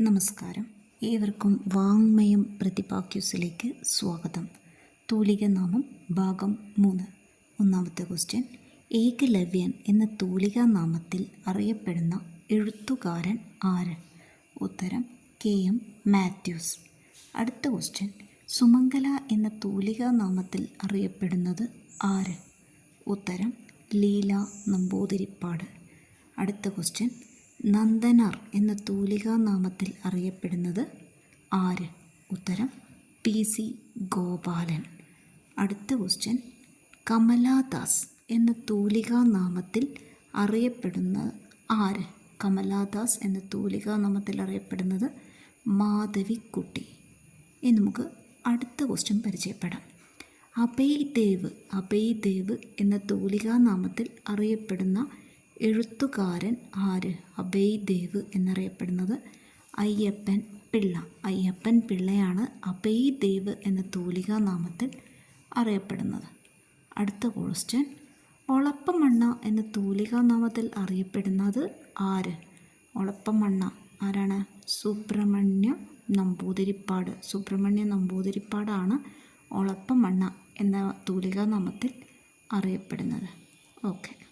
നമസ്കാരം. ഏവർക്കും വാങ്മയം പ്രതിപാക്യൂസിലേക്ക് സ്വാഗതം. തൂലിക നാമം ഭാഗം മൂന്ന്. ഒന്നാമത്തെ ക്വസ്റ്റ്യൻ ഏകലവ്യൻ എന്ന തൂലികാ നാമത്തിൽ അറിയപ്പെടുന്ന എഴുത്തുകാരൻ ആര്? ഉത്തരം കെ. എം. മാത്യൂസ്. അടുത്ത ക്വസ്റ്റ്യൻ സുമംഗല എന്ന തൂലികാ നാമത്തിൽ അറിയപ്പെടുന്നത് ആര്? ഉത്തരം ലീല നമ്പൂതിരിപ്പാട്. അടുത്ത ക്വസ്റ്റ്യൻ നന്ദനാർ എന്ന തൂലികാ നാമത്തിൽ അറിയപ്പെടുന്നത് ആര്? ഉത്തരം പി സി ഗോപാലൻ. അടുത്ത ക്വസ്റ്റ്യൻ കമലാദാസ് എന്ന തൂലികാ നാമത്തിൽ അറിയപ്പെടുന്ന ആര്? കമലാദാസ് എന്ന തൂലികാ നാമത്തിൽ അറിയപ്പെടുന്നത് മാധവിക്കുട്ടി. ഇനി നമുക്ക് അടുത്ത ക്വസ്റ്റ്യൻ പരിചയപ്പെടാം. അഭയ് ദേവ് അഭയ് ദേവ് എന്ന തൂലികാ നാമത്തിൽ അറിയപ്പെടുന്ന എഴുത്തുകാരൻ ആര്? അഭയ് ദേവ് എന്നറിയപ്പെടുന്നത് അയ്യപ്പൻ പിള്ള. അയ്യപ്പൻ പിള്ളയാണ് അഭയ് ദേവ് എന്ന തൂലികാ നാമത്തിൽ അറിയപ്പെടുന്നത്. അടുത്ത ക്വസ്റ്റ്യൻ ഒളപ്പമണ്ണ എന്ന തൂലികാ നാമത്തിൽ അറിയപ്പെടുന്നത് ആര്? ഒളപ്പമണ്ണ. ആരാണ്? സുബ്രഹ്മണ്യ നമ്പൂതിരിപ്പാട്. സുബ്രഹ്മണ്യ നമ്പൂതിരിപ്പാടാണ് ഒളപ്പമണ്ണ എന്ന തൂലികാ നാമത്തിൽ അറിയപ്പെടുന്നത്. ഓക്കെ